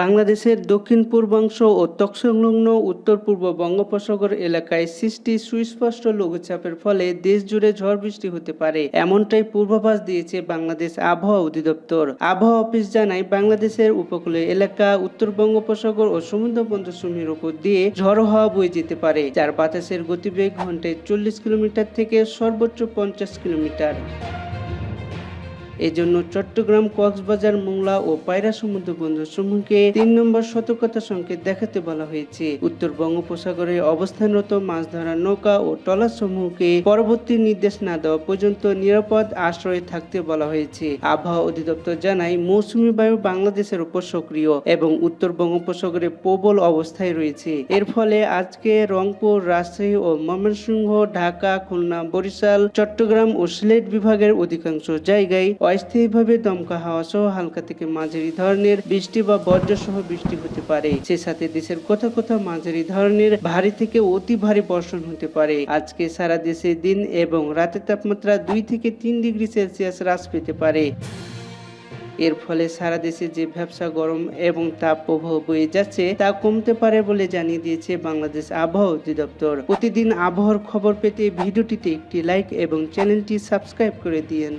বাংলাদেশের দক্ষিণ পূর্বাংশ ও তৎসংলগ্ন উত্তর পূর্ব বঙ্গোপসাগর এলাকায় সৃষ্টি সুস্পষ্ট লঘুচাপের ফলে দেশ জুড়ে ঝড় বৃষ্টি হতে পারে, এমনটাই পূর্বাভাস দিয়েছে বাংলাদেশ আবহাওয়া অধিদপ্তর। আবহাওয়া অফিস জানায়, বাংলাদেশের উপকূলীয় এলাকা উত্তর বঙ্গোপসাগর ও সমুদ্র বন্দরসমূহের উপর দিয়ে ঝড় হওয়া বয়ে যেতে পারে, যার বাতাসের গতিবেগ ঘন্টায় চল্লিশ কিলোমিটার থেকে সর্বোচ্চ পঞ্চাশ কিলোমিটার। এজন্য চট্টগ্রাম, কক্সবাজার, মোংলা ও পায়রা সমুদ্র বন্দর সমূহকে তিন নম্বর সতর্কতা সংকেত দেখাতে বলা হয়েছে। উত্তর বঙ্গোপসাগরে অবস্থানরত মাছ ধরার নৌকা ও ট্রলার সমূহকে পরবর্তী নির্দেশ না দেওয়া পর্যন্ত নিরাপদ আশ্রয়ে থাকতে বলা হয়েছে। আবহাওয়া অধিদপ্তর জানায়, মৌসুমী বায়ু বাংলাদেশের উপর সক্রিয় এবং উত্তর বঙ্গোপসাগরে প্রবল অবস্থায় রয়েছে। এর ফলে আজকে রংপুর, রাজশাহী ও ময়মনসিংহ, ঢাকা, খুলনা, বরিশাল, চট্টগ্রাম ও সিলেট বিভাগের অধিকাংশ জায়গায় অস্থায়ীভাবে দমকা হাওয়া সহ হালকা থেকে মাঝারি ধরনের বৃষ্টি বা বজ্র সহ বৃষ্টি হতে পারে। সে সাথে দেশের কোথাও কোথাও মাঝারি ধরনের ভারী থেকে অতি ভারী বর্ষণ হতে পারে। আজকে সারা দেশে দিন এবং রাতের তাপমাত্রা দুই থেকে তিন ডিগ্রি সেলসিয়াস হ্রাস পেতে পারে। এর ফলে সারা দেশে যে ব্যবসা গরম এবং তাপ প্রবাহ বয়ে যাচ্ছে তা কমতে পারে বলে জানিয়ে দিয়েছে বাংলাদেশ আবহাওয়া অধিদপ্তর। প্রতিদিন আবহাওয়ার খবর পেতে ভিডিওটিতে একটি লাইক এবং চ্যানেলটি সাবস্ক্রাইব করে দিয়েন